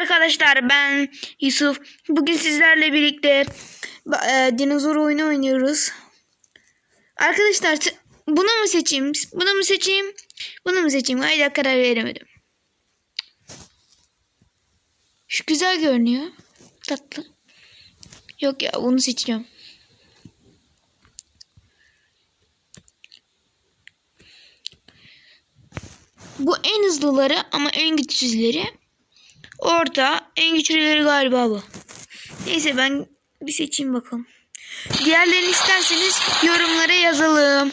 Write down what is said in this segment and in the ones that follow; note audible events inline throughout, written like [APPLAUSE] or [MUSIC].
arkadaşlar ben Yusuf. Bugün sizlerle birlikte e, dinozor oyunu oynuyoruz. Arkadaşlar bunu mu seçeyim? Bunu mu seçeyim? Bunu mu seçeyim? Hayda karar veremedim. Şu güzel görünüyor. Tatlı. Yok ya bunu seçeceğim. Bu en hızlıları ama en güçsüzleri. Orta en güçlüleri galiba bu. Neyse ben bir seçeyim bakalım. Diğerlerini isterseniz yorumlara yazalım.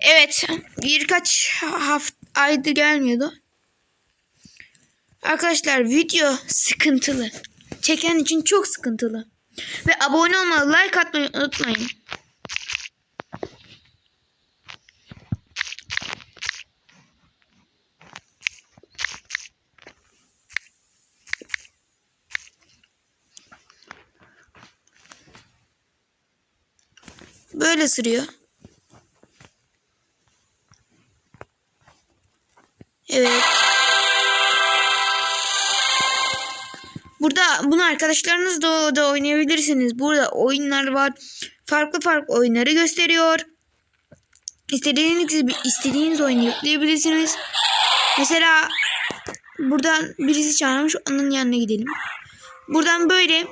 Evet birkaç hafta aydır gelmiyordu. Arkadaşlar video sıkıntılı. Çeken için çok sıkıntılı. Ve abone olmayı, like atmayı unutmayın. Böyle ısırıyor. Evet. Burada bunu arkadaşlarınızla da oynayabilirsiniz. Burada oyunlar var. Farklı farklı oyunları gösteriyor. İstediğiniz istediğiniz oyunu yükleyebilirsiniz. Mesela buradan birisi çağırmış onun yanına gidelim. Buradan böyle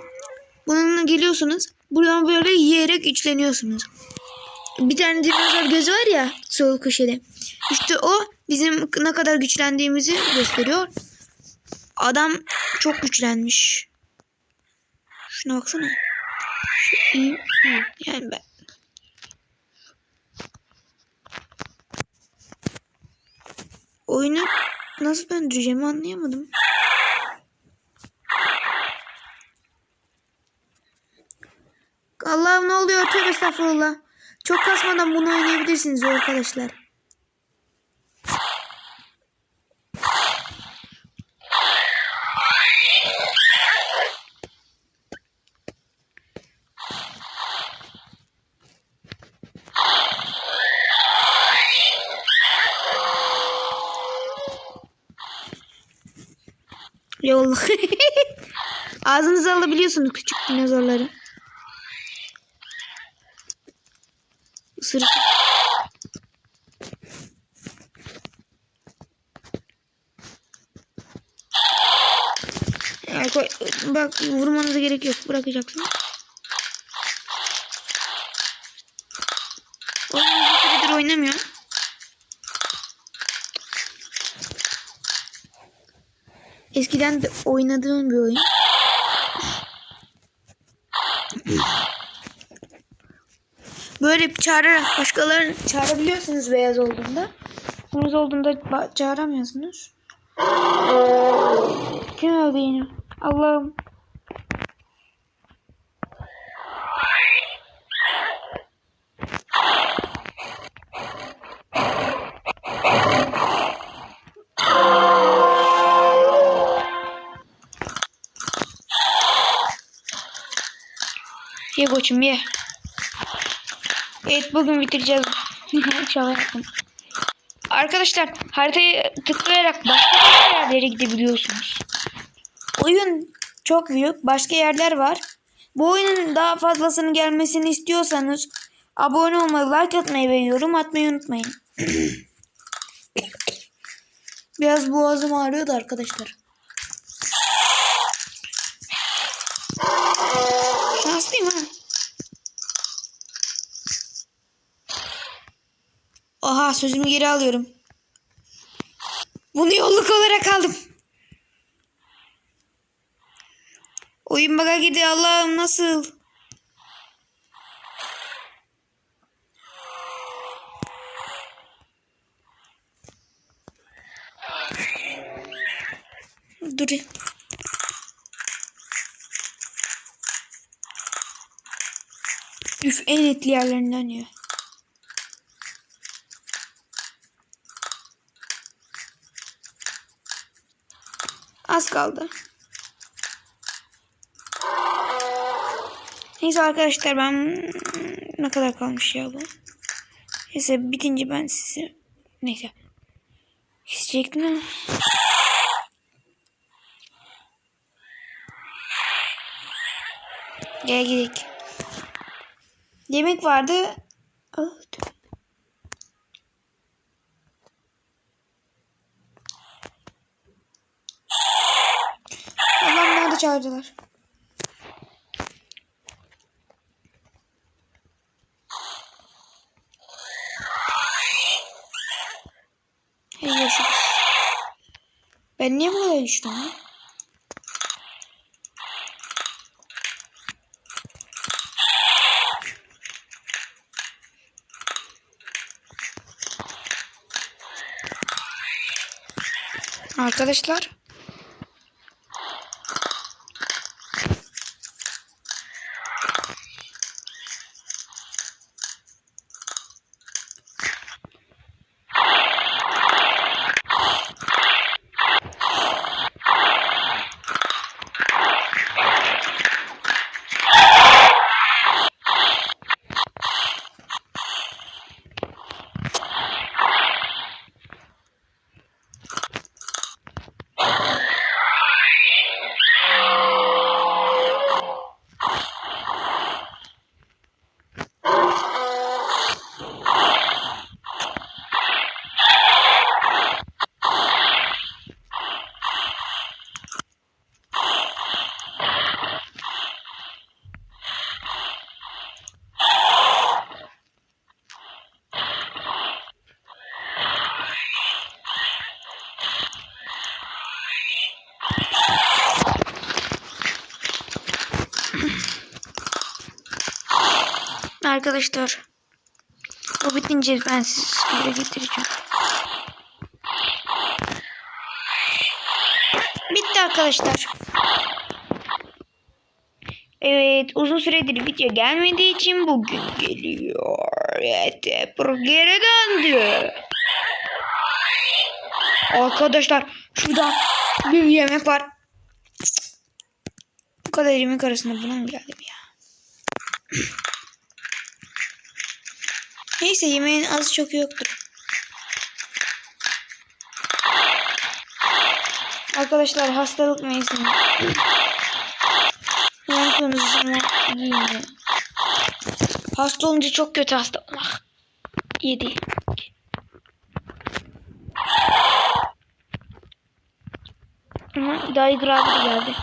bununla geliyorsunuz. Buradan böyle yiyerek güçleniyorsunuz. Bir tane dinozor gözü var ya sol köşede. İşte o bizim ne kadar güçlendiğimizi gösteriyor. Adam çok güçlenmiş. Şuna baksana. Yani ben. Oyunu nasıl döndüreceğimi anlayamadım. Allah'ım ne oluyor? Tövbe estağfurullah. Çok kasmadan bunu oynayabilirsiniz arkadaşlar. Yol. [LAUGHS] Ağzınıza alabiliyorsunuz küçük dinozorları. Isırık. Ya koy- Bak vurmanıza gerek yok. Bırakacaksın. Oyunu bir süredir oynamıyorum. Eskiden de oynadığım bir oyun. Böyle çağırarak başkalarını çağırabiliyorsunuz beyaz olduğunda. Kırmızı olduğunda çağıramıyorsunuz. Kim öldü yine? Allah'ım. Ye koçum ye. Evet bugün bitireceğiz. [LAUGHS] İnşallah yapın. Arkadaşlar haritayı tıklayarak başka başka yerlere gidebiliyorsunuz. Oyun çok büyük. Başka yerler var. Bu oyunun daha fazlasının gelmesini istiyorsanız abone olmayı, like atmayı ve yorum atmayı unutmayın. [CLEARS THROAT] Biraz boğazım ağrıyordu arkadaşlar. Oha sözümü geri alıyorum. Bunu yolluk olarak aldım. Oyun baga girdi Allah'ım nasıl? Dur. Üf en etli yerlerinden ya. Az kaldı. Neyse arkadaşlar ben ne kadar kalmış ya bu. Neyse bitince ben sizi neyse kesecektim ama. Gel gidelim. Yemek vardı. Öldü. Nerede çağırdılar? Hey görüşürüz. Ben niye buraya düştüm? Arkadaşlar. Arkadaşlar. Bu bitince ben sizi getireceğim. Bitti arkadaşlar. Evet uzun süredir video gelmediği için bugün geliyor. Evet geri döndü. Arkadaşlar şurada bir yemek var. Bu kadar yemek arasında buna mı geldim ya? Neyse yemeğin az çok yoktur. Arkadaşlar hastalık mevsimi. Yan konusu ama yine. Hasta olunca çok kötü hasta olmak. Yedi. Ama Daiger abi de geldi.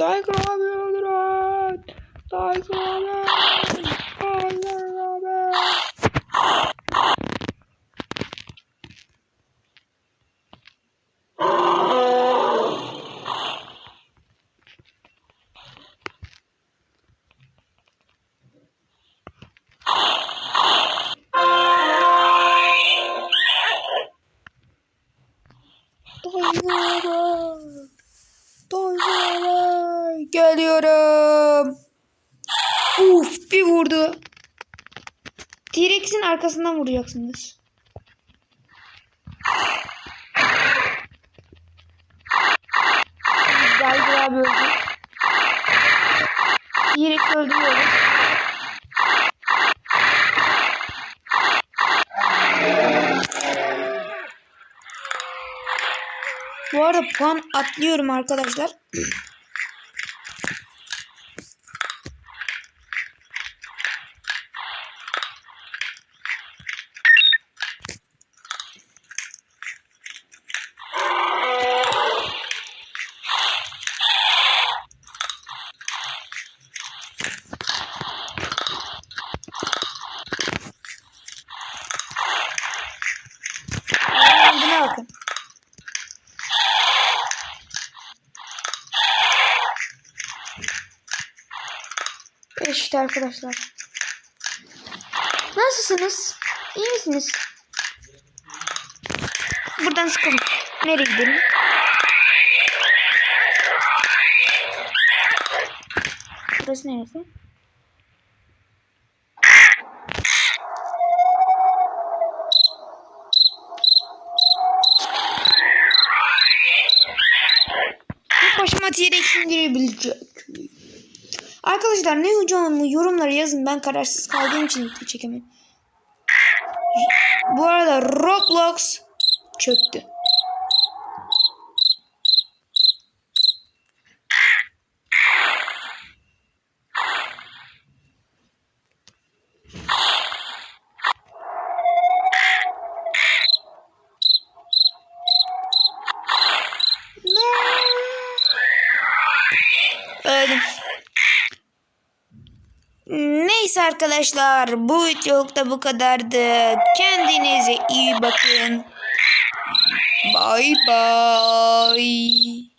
Abi öldürün. Daiger abi. Arkasından vuracaksınız. Daiger abi öldü. T-Rex öldürüyoruz. Bu arada puan atlıyorum arkadaşlar. [CLEARS THROAT] Buna bakın. İşte arkadaşlar. Nasılsınız? İyi misiniz? Buradan sıkalım. Nereye gidelim? Burası neresi? Başıma T-Rex'in girebilecek. Arkadaşlar ne hocam yorumlara yazın. Ben kararsız kaldığım için çekemem. Bu arada Roblox çöktü. Öldüm. Neyse arkadaşlar bu videoluk da bu kadardı. Kendinize iyi bakın. Bye bye.